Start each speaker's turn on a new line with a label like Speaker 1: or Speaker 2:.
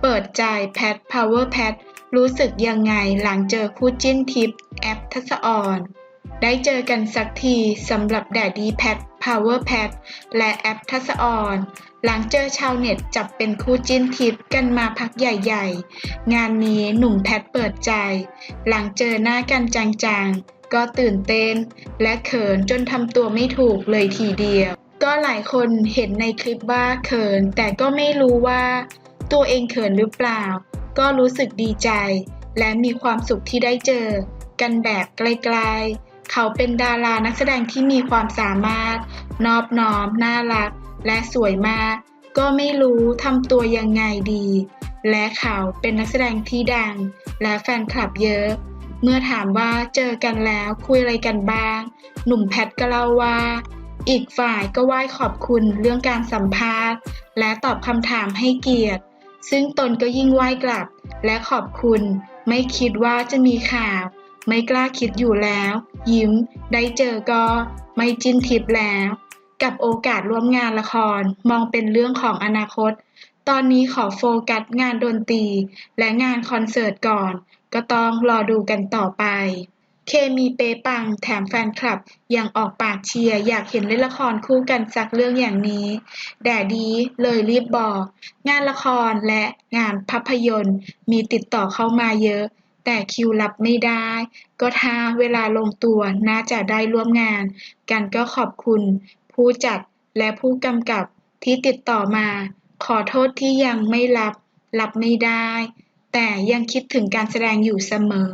Speaker 1: เปิดใจแพท Power Pat รู้สึกยังไงหลังเจอคู่จิ้นทิป แอปทัศออนได้เจอกันสักทีสำหรับแดดดีแพท Power Pat และแอปทัศออนหลังเจอชาวเน็ตจับเป็นคู่จิ้นทิปกันมาพักใหญ่ๆ งานนี้หนุ่มแพทเปิดใจ หลังเจอหน้ากันจังๆ ก็ตื่นเต้น และเขินจนทำตัวไม่ถูกเลยทีเดียว ก็หลายคนเห็นในคลิปว่าเขินแต่ก็ไม่รู้ว่า ตัวเองเขินหรือเปล่า ก็รู้สึกดีใจ และมีความสุขที่ได้เจอ กันแบบไกลๆ เขาเป็นดารานักแสดงที่มีความสามารถ นอบน้อม น่ารัก และสวยมาก ก็ไม่รู้ทำตัวยังไงดี และเขาเป็นนักแสดงที่ดัง และแฟนคลับเยอะ เมื่อถามว่าเจอกันแล้วคุยอะไรกันบ้าง หนุ่มแพทก็เล่าว่าอีกฝ่ายก็ไหว้ขอบคุณเรื่องการสัมภาษณ์ และตอบคำถามให้เกียรติ ซึ่งตนก็ยิ่งไหว้กลับ และขอบคุณ ไม่คิดว่าจะมีข่าว ไม่กล้าคิดอยู่แล้ว ยิ้ม ได้เจอก็ ไม่จิ้นทิปแล้ว กับโอกาสร่วมงานละคร มองเป็นเรื่องของอนาคต ตอนนี้ขอโฟกัสงานดนตรี และงานคอนเสิร์ตก่อน ก็ต้องรอดูกันต่อไป เคมีเปปังแถมแฟนคลับ ยังออกปากเชียร์ อยากเห็นเล่นละครคู่กันสักเรื่องอย่างนี้ แดดดีเลยรีบบอก งานละครและงานภาพยนตร์ มีติดต่อเข้ามาเยอะ แต่คิวรับไม่ได้ ก็ถ้าเวลาลงตัวน่าจะได้ร่วมงาน กันก็ขอบคุณ ผู้จัดและผู้กำกับที่ติดต่อมา ขอโทษที่ยังไม่รับ รับไม่ได้ แต่ยังคิดถึงการแสดงอยู่เสมอ